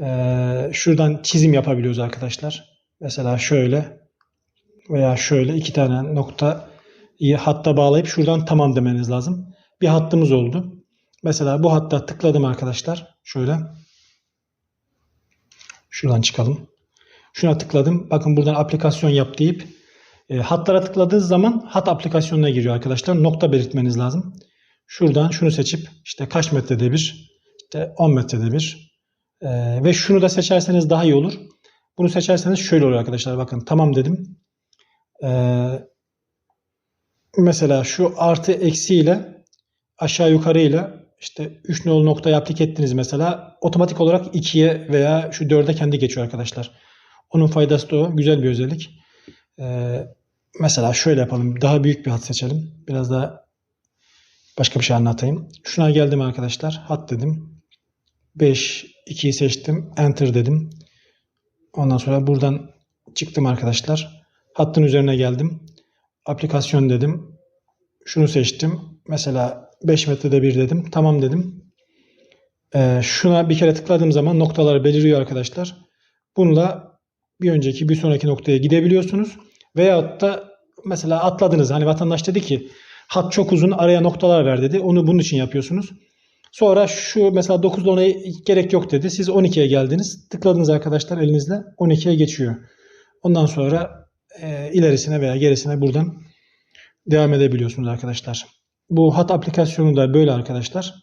Ee, şuradan çizim yapabiliyoruz arkadaşlar. Mesela şöyle veya şöyle iki tane noktayı hatta bağlayıp şuradan tamam demeniz lazım. Bir hattımız oldu. Mesela bu hatta tıkladım arkadaşlar. Şöyle. Şuradan çıkalım. Şuna tıkladım. Bakın buradan aplikasyon yap deyip e, hatlara tıkladığınız zaman hat aplikasyonuna giriyor arkadaşlar. Nokta belirtmeniz lazım. Şuradan şunu seçip işte kaç metrede bir, işte 10 metrede bir e, ve şunu da seçerseniz daha iyi olur. Bunu seçerseniz şöyle oluyor arkadaşlar. Bakın tamam dedim. E, mesela şu artı eksiyle aşağı yukarı ile işte 3 nolu noktayı aplik ettiniz mesela otomatik olarak 2'ye veya şu 4'e kendi geçiyor arkadaşlar. Onun faydası da o. Güzel bir özellik. Ee, mesela şöyle yapalım. Daha büyük bir hat seçelim. Biraz daha başka bir şey anlatayım. Şuna geldim arkadaşlar. Hat dedim. 5, 2'yi seçtim. Enter dedim. Ondan sonra buradan çıktım arkadaşlar. Hattın üzerine geldim. Aplikasyon dedim. Şunu seçtim. Mesela 5 metrede bir dedim. Tamam dedim. Ee, şuna bir kere tıkladığım zaman noktalar beliriyor arkadaşlar. Bununla bir önceki bir sonraki noktaya gidebiliyorsunuz. Veyahut da mesela atladınız. Hani vatandaş dedi ki hat çok uzun araya noktalar ver dedi. Onu bunun için yapıyorsunuz. Sonra şu mesela 9'da 10'a gerek yok dedi. Siz 12'ye geldiniz. Tıkladınız arkadaşlar elinizle 12'ye geçiyor. Ondan sonra e, ilerisine veya gerisine buradan devam edebiliyorsunuz arkadaşlar. Bu hat aplikasyonu da böyle arkadaşlar.